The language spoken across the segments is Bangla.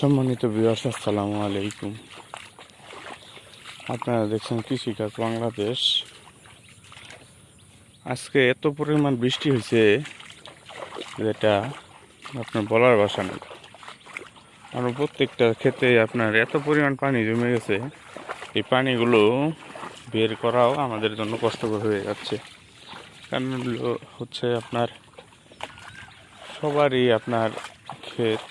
সম্মানিত বিয়াস আসসালামু আলাইকুম। আপনারা দেখছেন কৃষিকাজ বাংলাদেশ। আজকে এত পরিমাণ বৃষ্টি হয়েছে যেটা আপনার বলার ভাষা নেই। কারণ প্রত্যেকটা ক্ষেতে আপনার এত পরিমাণ পানি জমে গেছে, এই পানিগুলো বের করাও আমাদের জন্য কষ্টকর হয়ে যাচ্ছে। কারণ হচ্ছে আপনার সবারই আপনার ক্ষেত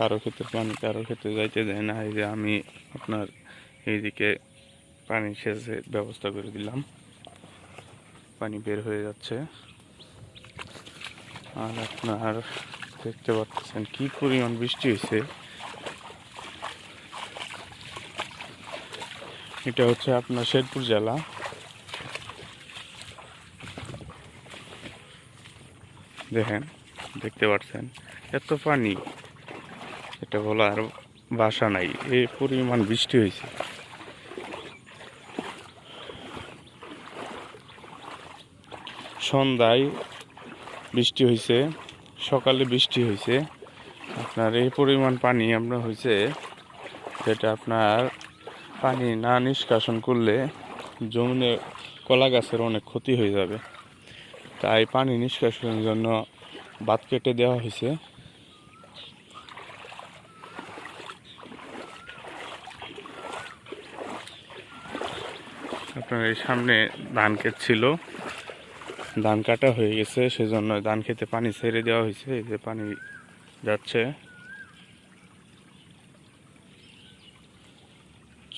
কারও ক্ষেত্রে পানি কারও ক্ষেত্রে যাইতে দেয় না, এই যে আমি আপনার এইদিকে পানি সেচের ব্যবস্থা করে দিলাম। পানি বের হয়ে যাচ্ছে। আর আপনার দেখতে পাচ্ছেন কি পরিমাণ বৃষ্টি হয়েছে এটা হচ্ছে আপনার শেরপুর জেলা। দেখেন, দেখতে পাচ্ছেন, এত পানি। এটা বলার বাসা নাই এই পরিমাণ বৃষ্টি হয়েছে। সন্ধ্যায় বৃষ্টি হয়েছে, সকালে বৃষ্টি হয়েছে। আপনার এই পরিমাণ পানি আপনার হয়েছে, যেটা আপনার পানি না নিষ্কাশন করলে জমিনে কলা গাছের অনেক ক্ষতি হয়ে যাবে। তাই পানি নিষ্কাশনের জন্য বাদ কেটে দেওয়া হয়েছে। আপনার এই সামনে ধান ক্ষেত ছিল। ধান কাটা হয়ে গেছে, সেজন্য ধান খেতে পানি ছেড়ে দেওয়া হয়েছে। এই যে পানি যাচ্ছে।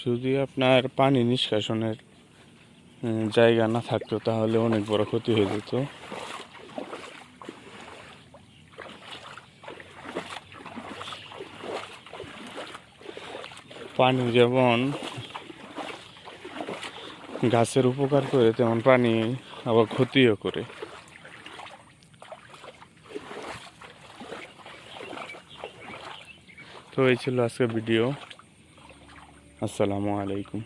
যদি আপনার পানি নিষ্কাশনের জায়গা না থাকতো, তাহলে অনেক বড় ক্ষতি হয়ে যেত। পানি যেমন গাছের উপকার করে তেমন পানি, আবার ক্ষতিও করে। তো এই ছিল আজকে ভিডিও। আসসালামু আলাইকুম।